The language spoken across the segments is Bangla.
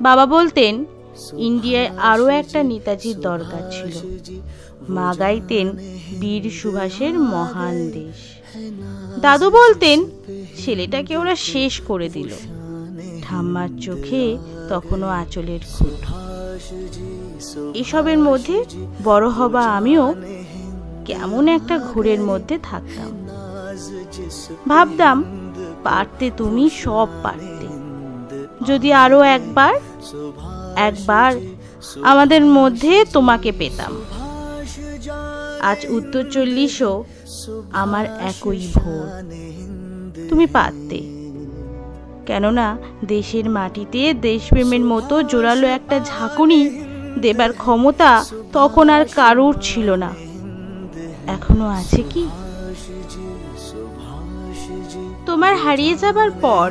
বাবা বলতেন ইন্ডিয়ায় আরও একটা নেতাজির দরকার ছিল। মা গাইতেন বীর সুভাষের মহান দেশ। দাদু বলতেন ছেলেটাকে ওরা শেষ করে দিল। ঠাম্মার চোখে তখনও আঁচলের খুঁট। এসবের মধ্যে বড় হবা আমিও কেমন একটা ঘোরের মধ্যে থাকতাম। ভাবতাম পারতে তুমি সব পারতে। যদি আরও একবার একবার আমাদের মধ্যে তোমাকে পেতাম। আজ উত্তর চল্লিশও আমার একই ভোর। তুমি পারতে। কেননা দেশের মাটিতে দেশপ্রেমের মতো জোরালো একটা ঝাঁকুনি দেবার ক্ষমতা তখন আর কারোর ছিল না। এখনও আছে কি? তোমার হারিয়ে যাবার পর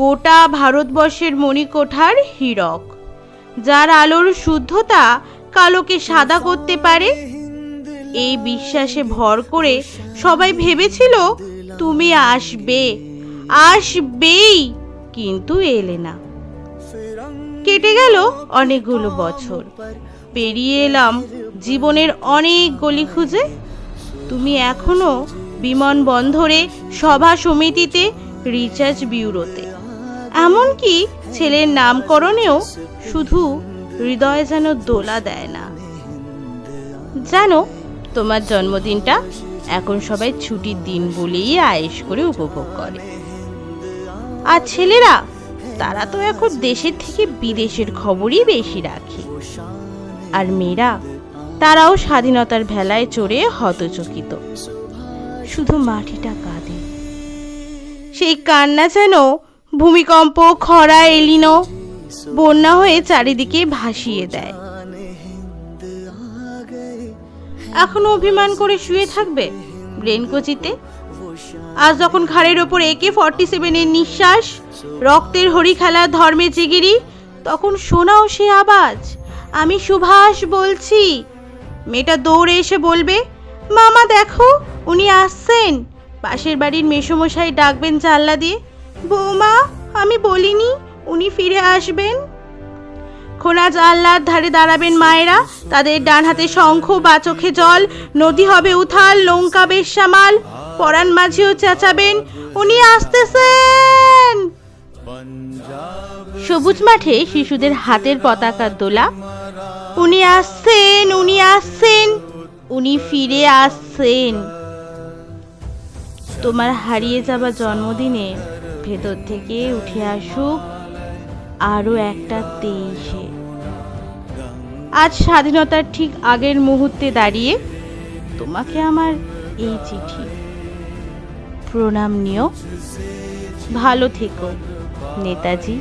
গোটা ভারতবর্ষের মণিকোঠার হীরক, যার আলোর শুদ্ধতা কালোকে সাদা করতে পারে। এই বিশ্বাসে ভর করে সবাই ভেবেছিল, তুমি আসবে, আসবেই। কিন্তু এলে না। কেটে গেল অনেকগুলো বছর। পেরিয়ে এলাম জীবনের অনেক গলি খুঁজে। তুমি এখনও বিমানবন্দরে, সভা সমিতিতে, রিচার্জ ব্যুরোতে। এমনকি ছেলের নামকরণেও শুধু হৃদয় যেন দোলা দেয় না। জানো, তোমার জন্মদিনটা এখন সবাই ছুটির দিন বলেই আয়েস করে উপভোগ করে। আর ছেলেরা, তারা তো এখন দেশের থেকে বিদেশের খবরই বেশি রাখে। আর মেয়েরা, তারাও স্বাধীনতার ভেলায় চড়ে হতচকিত। শুধু মাটিটা কাঁদে। সেই কান্না যেন ভূমিকম্প, খরা, এলিনো বন্যা হয়ে চারিদিকে ভাসিয়ে দেয়। এখনও অভিমান করে শুয়ে থাকবে ব্রেনকোচিতে আজ যখন ঘাড়ের ওপর একে ফর্টি সেভেনের নিঃশ্বাস, রক্তের হরি খেলা ধর্মে জিগিরি, তখন শোনাও সে আওয়াজ, আমি সুভাষ বলছি। মেয়েটা দৌড়ে এসে বলবে, মামা দেখো, উনি আসছেন। পাশের বাড়ির মেসমশাই ডাকবেন জানলা দিয়ে বৌমা, আমি বলিনি উনি ফিরে আসবেন। খোলা জানলার ধারে দাঁড়াবেন মায়েরা। তাদের ডান হাতে শঙ্খ বা চোখে জল। নদী হবে উথাল, লঙ্কা বেশ সামাল পরাণ মাঝিও চেঁচাবেন, উনি আসতেছেন। সবুজ মাঠে শিশুদের হাতের পতাকার দোলা। উনি আসছেন উনি আসছেন, উনি ফিরে আসছেন। তোমার হারিয়ে যাওয়া জন্মদিনে ভেতর থেকে উঠে আসুক, আরও একটা তেইশে। আজ স্বাধীনতার ঠিক আগের মুহূর্তে দাঁড়িয়ে তোমাকে আমার এই চিঠি। প্রণাম নিও। ভালো থেকো, নেতাজি।